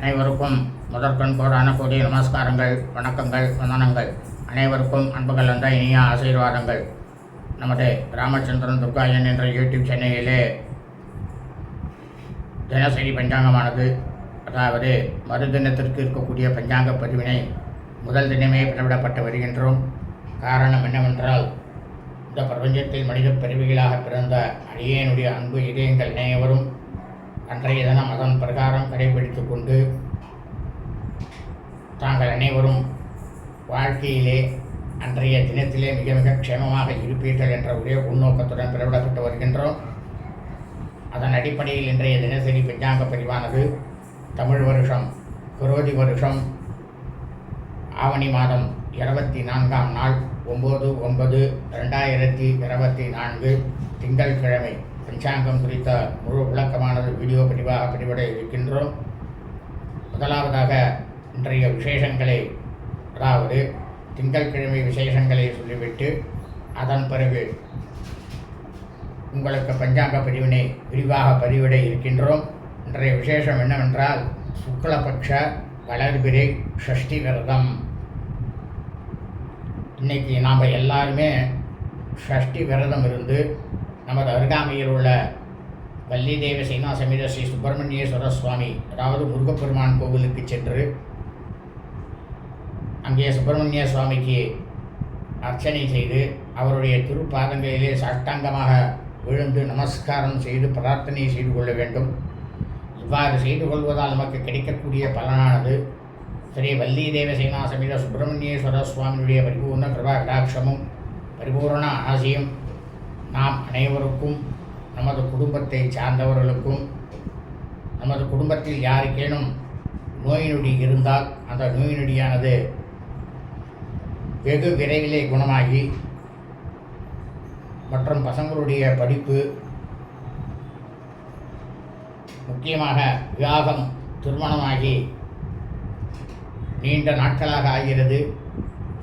அனைவருக்கும் முதற்கண் கோடான கோடி நமஸ்காரங்கள் வணக்கங்கள் வந்தனங்கள். அனைவருக்கும் அன்புகள் வந்த இனிய ஆசீர்வாதங்கள். நமது ராமச்சந்திரன் துர்காயன் என்ற யூடியூப் சேனலிலே தினசரி பஞ்சாங்கமானது அதாவது மறுதினத்திற்கு இருக்கக்கூடிய பஞ்சாங்க பதிவினை முதல் தினமே பிறவிடப்பட்டு வருகின்றோம். காரணம் என்னவென்றால் இந்த பிரபஞ்சத்தில் மனித பிறவிகளாக பிறந்த அடியேனுடைய அன்பு இதயங்கள் அனைவரும் அன்றைய தினம் அதன் பிரகாரம் கடைபிடித்து கொண்டு தாங்கள் அனைவரும் வாழ்க்கையிலே அன்றைய தினத்திலே மிக மிக க்ஷேமமாக இருப்பீர்கள் என்ற ஒரே உள்நோக்கத்துடன் பிறவிடப்பட்டு வருகின்றோம். அதன் அடிப்படையில் இன்றைய தினசரி பஞ்சாங்க பதிவானது தமிழ் வருஷம் குரோதி வருஷம் ஆவணி மாதம் இருபத்தி நான்காம் நாள் ஒம்பது ஒன்பது ரெண்டாயிரத்தி இருபத்தி நான்கு திங்கட்கிழமை பஞ்சாங்கம் குறித்த முழு விளக்கமானது வீடியோ பதிவாக பதிவிட இருக்கின்றோம். முதலாவதாக இன்றைய விசேஷங்களை அதாவது திங்கட்கிழமை விசேஷங்களை சொல்லிவிட்டு அதன் பிறகு உங்களுக்கு பஞ்சாங்க பதிவினை விரிவாக பதிவிட இருக்கின்றோம். இன்றைய விசேஷம் என்னவென்றால் சுக்லபக்ஷ வளர்பிரி ஷஷ்டி விரதம். இன்னைக்கு நாம் எல்லாருமே ஷஷ்டி விரதம் இருந்து நமது அருகாமையில் உள்ள வள்ளி தேவ சீனா சமீத ஸ்ரீ சுப்பிரமணியேஸ்வர சுவாமி அதாவது முருகப்பெருமான் கோவிலுக்கு சென்று அங்கே சுப்பிரமணிய சுவாமிக்கு அர்ச்சனை செய்து அவருடைய திருப்பாதங்களிலே சாஷ்டாங்கமாக விழுந்து நமஸ்காரம் செய்து பிரார்த்தனை செய்து கொள்ள வேண்டும். இவ்வாறு செய்து கொள்வதால் நமக்கு கிடைக்கக்கூடிய பலனானது ஸ்ரீ வள்ளி தேவசேனா சமீத சுப்பிரமணியேஸ்வர சுவாமியுடைய பரிபூர்ண கிருபா கடாட்சமும் பரிபூர்ண ஆசையும் நாம் அனைவருக்கும் நமது குடும்பத்தை சார்ந்தவர்களுக்கும் நமது குடும்பத்தில் யாருக்கேனும் நோய் நொடி இருந்தால் அந்த நோய் நொடியானது வெகு விரைவிலே குணமாகி மற்றும் பசங்களுடைய படிப்பு முக்கியமாக விவாகம் திருமணமாகி நீண்ட நாட்களாக ஆகிறது.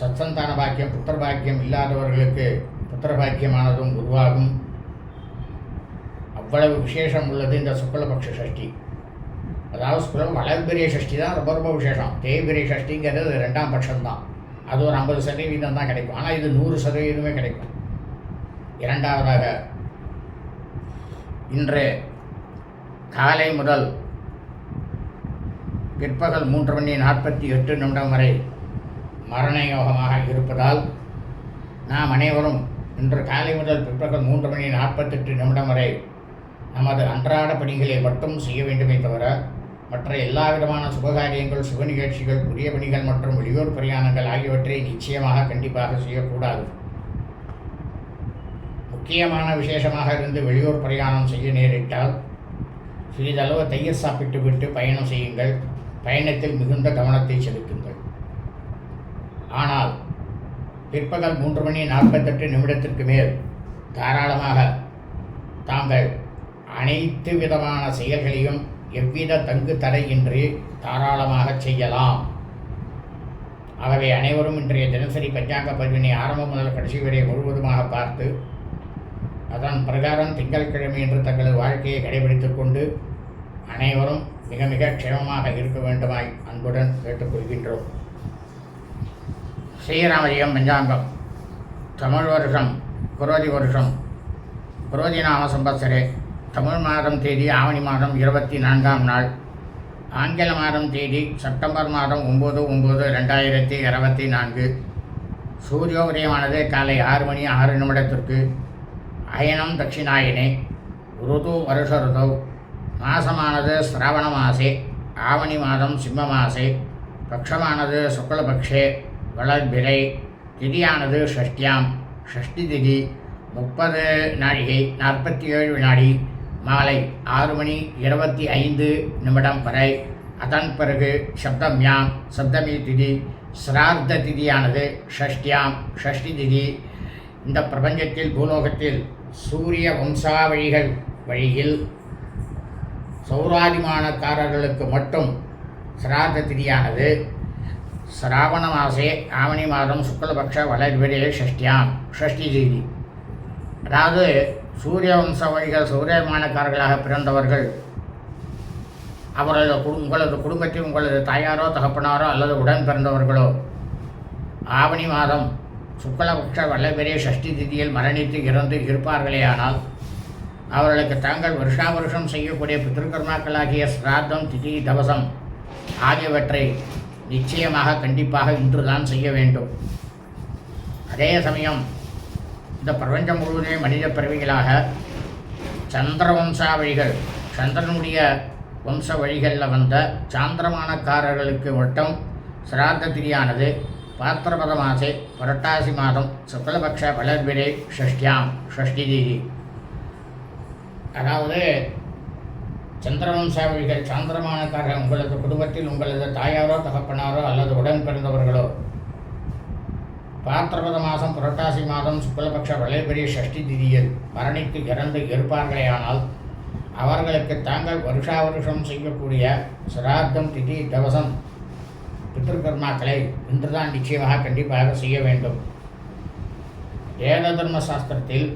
சத்சந்தான பாக்கியம் புத்திர பாக்கியம் இல்லாதவர்களுக்கு புத்திரபாக்கியமானதும் உருவாகும். அவ்வளவு விசேஷம் உள்ளது இந்த சுக்லபக்ஷ சஷ்டி அதாவது சுக்லம் வளர்பிரிய சஷ்டி தான் ரொம்ப ரொம்ப விசேஷம். தேய்பிரிய சஷ்டிங்கிறது ரெண்டாம் பட்சம்தான். அது ஒரு ஐம்பது சதவீதம் தான் கிடைக்கும். ஆனால் இது நூறு சதவீதமே கிடைக்கும். இரண்டாவதாக இன்று காலை முதல் பிற்பகல் மூன்று மணி நாற்பத்தி எட்டு நிமிடம் வரை மரண யோகமாக இருப்பதால் நாம் அனைவரும் இன்று காலை முதல் பிற்பகல் மூன்று மணி நாற்பத்தெட்டு நிமிடம் வரை நமது அன்றாட பணிகளை மட்டும் செய்ய வேண்டுமே தவிர மற்ற எல்லா விதமான சுபகாரியங்கள் சுப நிகழ்ச்சிகள் புதிய பணிகள் மற்றும் வெளியூர் பிரயாணங்கள் ஆகியவற்றை நிச்சயமாக கண்டிப்பாக செய்யக்கூடாது. முக்கியமான விசேஷமாக இருந்து வெளியூர் பிரயாணம் செய்ய நேரிட்டால் சிறிதளவு தயிர் சாப்பிட்டு விட்டு பயணம் செய்யுங்கள். பயணத்தில் மிகுந்த கவனத்தை செலுத்துங்கள். ஆனால் பிற்பகல் மூன்று மணி நாற்பத்தெட்டு நிமிடத்திற்கு மேல் தாராளமாக தாங்கள் அனைத்து விதமான செயல்களையும் எவ்வித தங்கு தடையின்றி தாராளமாக செய்யலாம். ஆகவே அனைவரும் இன்றைய தினசரி பஞ்சாங்க பதிவினை ஆரம்பம் முதல் கடைசி வரை முழுவதுமாக பார்த்து அதன் பிரகாரம் திங்கட்கிழமை என்று தங்களது வாழ்க்கையை கடைபிடித்துக் கொண்டு அனைவரும் மிக மிக க்ஷேமமாக இருக்க வேண்டுமாய் அன்புடன் கேட்டுக்கொள்கின்றோம். ஸ்ரீராமரியம் பஞ்சாங்கம். தமிழ் வருஷம் குரோதி வருஷம். குரோதி நாம சம்பத்சரே தமிழ் மாதம் தேதி ஆவணி மாதம் இருபத்தி நான்காம் நாள். ஆங்கில மாதம் தேதி செப்டம்பர் மாதம் ஒம்பது ஒம்பது ரெண்டாயிரத்தி இருபத்தி நான்கு. சூரியோதயமானது காலை ஆறு மணி ஆறு நிமிடத்திற்கு. அயனம் தட்சிணாயனே. ருது வருஷ ருதோ. மாசமானது சிராவண மாசே. ஆவணி மாதம் சிம்ம மாசே. பக்ஷமானது சுக்லபக்ஷே. வளர்பிறை திதியானது ஷஷ்டியாம். ஷஷ்டி திதி முப்பது நாழிகை நாற்பத்தி ஏழு வினாடி மாலை ஆறு மணி இருபத்தி ஐந்து நிமிடம் வரை. அதன் பிறகு சப்தம்யாம் சப்தமி திதி சிரார்த்த திதியானது ஷஷ்டியாம். ஷஷ்டி திதி இந்த பிரபஞ்சத்தில் பூலோகத்தில் சூரிய வம்சாவழிகள் வழியில் சௌராதிமானக்காரர்களுக்கு மட்டும் சிரார்த்த திதியானது சிராவண மாசே ஆவணி மாதம் சுக்லபக்ஷ வளர்பிரே ஷஷ்டியாம் ஷஷ்டி திதி அதாவது சூரிய வம்ச வழிகள் சூரியமானக்காரர்களாக பிறந்தவர்கள் அவரது குடும் உங்களது குடும்பத்தில் உங்களது தாயாரோ தகப்பனாரோ அல்லது உடன் பிறந்தவர்களோ ஆவணி மாதம் சுக்லபக்ஷ வல்லபெரிய ஷஷ்டி திதியில் மரணித்து இறந்து இருப்பார்களேயானால் அவர்களுக்கு தாங்கள் வருஷா வருஷம் செய்யக்கூடிய பித்திருக்கர்மாக்களாகிய சிராத்தம் திதி தவசம் ஆகியவற்றை நிச்சயமாக கண்டிப்பாக இன்றுதான் செய்ய வேண்டும். அதே சமயம் இந்த பிரபஞ்சம் முழுவதுமே மனித பிறவிகளாக சந்திர வம்சாவழிகள் சந்திரனுடைய வம்ச வழிகளில் வந்த சாந்திரமானக்காரர்களுக்கு மட்டும் சிராத்த திரியானது பாத்திரபத மாசே புரட்டாசி மாதம் சுக்லபக்ஷ வளர்பிரே ஷஷ்டியாம் ஷஷ்டி தேதி. அதாவது சந்திரவம்சாவழிகள் சாந்திரமானக்காரர் உங்களது குடும்பத்தில் உங்களது தாயாரோ தகப்பனாரோ அல்லது உடன் பிறந்தவர்களோ. பாத்திரபத மாதம் புரட்டாசி மாதம் சுக்லபக்ஷ வளைபெரிய ஷஷ்டி திதியில் மரணித்து இறந்து இருப்பார்களேயானால் அவர்களுக்கு தாங்கள் வருஷா வருஷம் செய்யக்கூடிய சிராத்தம் திதி தவசம் பித்திருக்கர்மாக்களை இன்றுதான் நிச்சயமாக கண்டிப்பாக செய்ய வேண்டும். வேத தர்ம சாஸ்திரத்தில்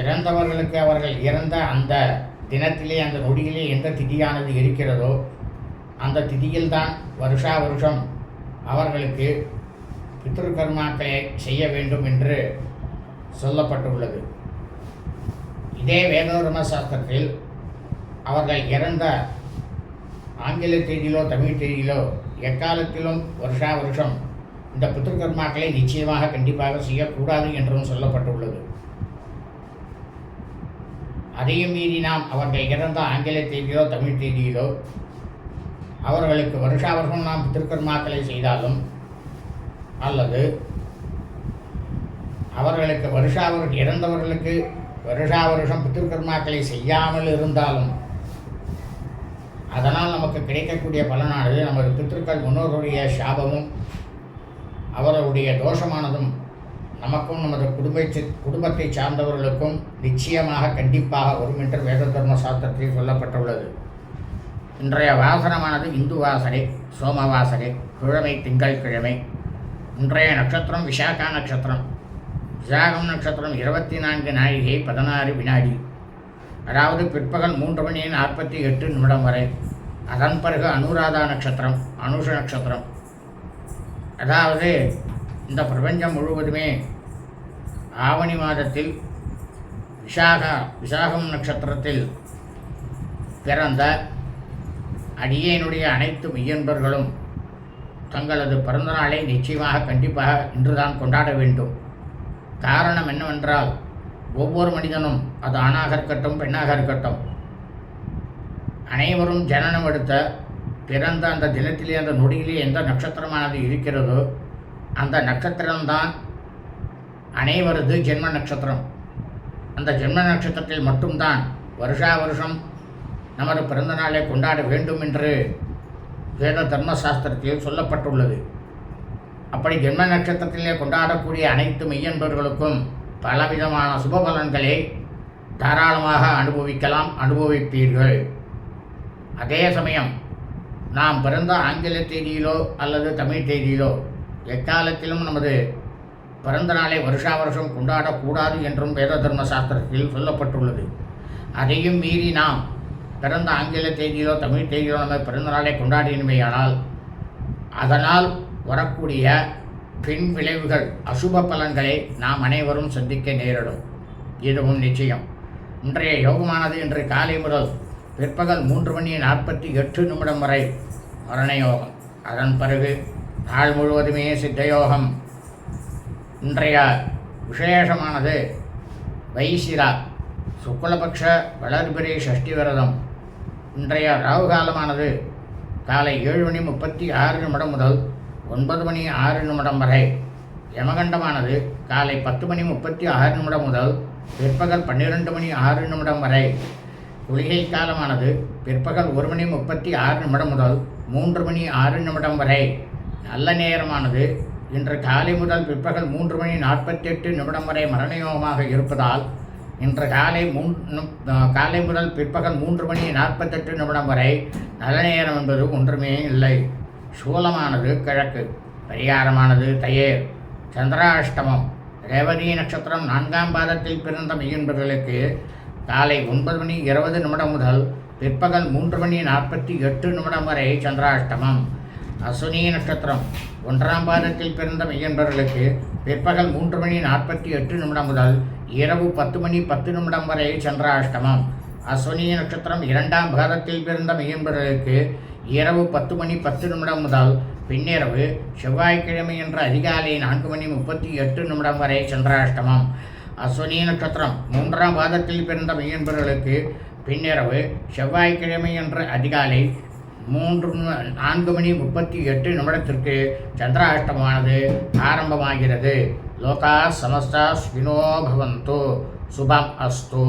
இறந்தவர்களுக்கு அவர்கள் இறந்த அந்த தினத்திலே அந்த நொடியிலே எந்த திதியானது இருக்கிறதோ அந்த திதியில்தான் வருஷா வருஷம் அவர்களுக்கு பித்ருக்கர்மாக்களை செய்ய வேண்டும் என்று சொல்லப்பட்டுள்ளது. இதே வேததர்ம சாஸ்திரத்தில் அவர்கள் இறந்த ஆங்கில தேதியிலோ தமிழ் தேதியிலோ எக்காலத்திலும் வருஷா வருஷம் இந்த பித்ருக்கர்மாக்களை நிச்சயமாக கண்டிப்பாக செய்யக்கூடாது என்றும் சொல்லப்பட்டுள்ளது. அதையும் மீறி நாம் அவர்கள் இறந்த ஆங்கில தேதியோ தமிழ் தேதியிலோ அவர்களுக்கு வருஷ வருஷம் நாம் திருக்கர்மாக்களை செய்தாலும் அல்லது அவர்களுக்கு வருஷா இறந்தவர்களுக்கு வருஷா வருஷம் பித்திருக்கர்மாக்களை செய்யாமல் இருந்தாலும் அதனால் நமக்கு கிடைக்கக்கூடிய பலனானது நமது பித்திருக்கள் முன்னோருடைய சாபமும் அவர்களுடைய தோஷமானதும் நமக்கும் நமது குடும்பத்தை குடும்பத்தை சார்ந்தவர்களுக்கும் நிச்சயமாக கண்டிப்பாக வரும் என்று வேத தர்ம சாஸ்திரத்தில் சொல்லப்பட்டுள்ளது. இன்றைய வாசனமானது இந்து வாசனை சோமவாசனை கிழமை திங்கள் கிழமை. இன்றைய நட்சத்திரம் விசாகா நட்சத்திரம். விசாகம் நட்சத்திரம் இருபத்தி நான்கு நாழிகை பதினாறு வினாடி. அதாவது பிற்பகல் மூன்று மணி நாற்பத்தி எட்டு நிமிடம் வரை. அதன் பிறகு அனுராதா நட்சத்திரம் அனுஷ நட்சத்திரம். அதாவது இந்த பிரபஞ்சம் முழுவதுமே ஆவணி மாதத்தில் விசாகா விசாகம் நட்சத்திரத்தில் பிறந்த அடியேனுடைய அனைத்து மெய்யன்பர்களும் தங்களது பிறந்தநாளை நிச்சயமாக கண்டிப்பாக இன்றுதான் கொண்டாட வேண்டும். காரணம் என்னவென்றால் ஒவ்வொரு மனிதனும் அது ஆணாக இருக்கட்டும் பெண்ணாக இருக்கட்டும் அனைவரும் ஜனனம் எடுத்த பிறந்த அந்த தினத்திலே அந்த நொடியிலே எந்த நட்சத்திரமானது இருக்கிறதோ அந்த நட்சத்திரம்தான் அனைவரது ஜென்ம நட்சத்திரம். அந்த ஜென்ம நட்சத்திரத்தில் மட்டும்தான் வருஷா வருஷம் நமது பிறந்த நாளை கொண்டாட வேண்டும் என்று வேத தர்மசாஸ்திரத்தில் சொல்லப்பட்டுள்ளது. அப்படி ஜென்ம நட்சத்திரத்திலே கொண்டாடக்கூடிய அனைத்து மெய்யன்பர்களுக்கும் பலவிதமான சுபபலன்களை தாராளமாக அனுபவிக்கலாம் அனுபவிப்பீர்கள். அதே சமயம் நாம் பிறந்த ஆங்கில தேதியிலோ அல்லது தமிழ் தேதியிலோ எக்காலத்திலும் நமது பிறந்த நாளை வருஷா வருஷம் கொண்டாடக்கூடாது என்றும் வேத தர்ம சாஸ்திரத்தில் சொல்லப்பட்டுள்ளது. அதையும் மீறி நாம் பிறந்த ஆங்கில தேதியிலோ தமிழ் தேதியிலோ நம்ம பிறந்த நாளை கொண்டாடினமையானால் அதனால் வரக்கூடிய பின் விளைவுகள் அசுப பலன்களை நாம் அனைவரும் சந்திக்க நேரிடும். இதுவும் நிச்சயம். இன்றைய யோகமானது இன்று காலை முதல் பிற்பகல் மூன்று மணி நாற்பத்தி எட்டு நிமிடம் வரை மரண யோகம் அதன் பிறகு நாள் முழுவதுமே சித்தயோகம். இன்றைய விசேஷமானது வைசிரா சுக்லபக்ஷ வளர்பிரி ஷஷ்டி விரதம். இன்றைய ராகு காலமானது காலை ஏழு மணி முப்பத்தி ஆறு நிமிடம் முதல் ஒன்பது மணி ஆறு நிமிடம் வரை. யமகண்டமானது காலை பத்து மணி முப்பத்தி ஆறு நிமிடம் முதல் பிற்பகல் பன்னிரெண்டு மணி ஆறு நிமிடம் வரை. குளிகை காலமானது பிற்பகல் ஒரு மணி முப்பத்தி ஆறு நிமிடம் முதல் மூன்று மணி ஆறு நிமிடம் வரை. நல்ல நேரமானது. இன்று காலை முதல் பிற்பகல் மூன்று மணி நாற்பத்தெட்டு நிமிடம் வரை மரணயோகமாக இருப்பதால் இன்று காலை மூன் காலை முதல் பிற்பகல் மூன்று மணி நாற்பத்தெட்டு நிமிடம் வரை நல்ல நேரம் என்பது ஒன்றுமே இல்லை. சூலமானது கிழக்கு பரிகாரமானது தயேர் சந்திராஷ்டமம் ரேவதி நட்சத்திரம் நான்காம் பாதத்தில் பிறந்த மெய்யன்பர்களுக்கு காலை ஒன்பது மணி இருபது நிமிடம் முதல் பிற்பகல் மூன்று மணி நாற்பத்தி எட்டு நிமிடம் வரை சந்திராஷ்டமம். அசுனி நட்சத்திரம். ஒன்றாம் பாதத்தில் பிறந்த மெய்யன்பர்களுக்கு பிற்பகல் மூன்று மணி நாற்பத்தி எட்டு நிமிடம் முதல் இரவு பத்து மணி பத்து நிமிடம் வரை சந்திராஷ்டமம். அஸ்வினி நட்சத்திரம் இரண்டாம் பாதத்தில் பிறந்த மெய்யன்பர்களுக்கு இரவு பத்து மணி பத்து நிமிடம் முதல் பின்னிரவு செவ்வாய்க்கிழமை என்ற அதிகாலை நான்கு மணி முப்பத்தி எட்டு நிமிடம் வரை சந்திராஷ்டமம். அஸ்வினி நட்சத்திரம் மூன்றாம் பாதத்தில் பிறந்த மெய்யன்பர்களுக்கு பின்னிரவு செவ்வாய்க்கிழமை என்ற அதிகாலை மூன்று நான்கு மணி முப்பத்தி எட்டு நிமிடத்திற்கு சந்திராஷ்டமானது ஆரம்பமாகிறது. லோகா சமஸ்தா ஸ்வினோ பவந்தோ. சுபம் அஸ்து.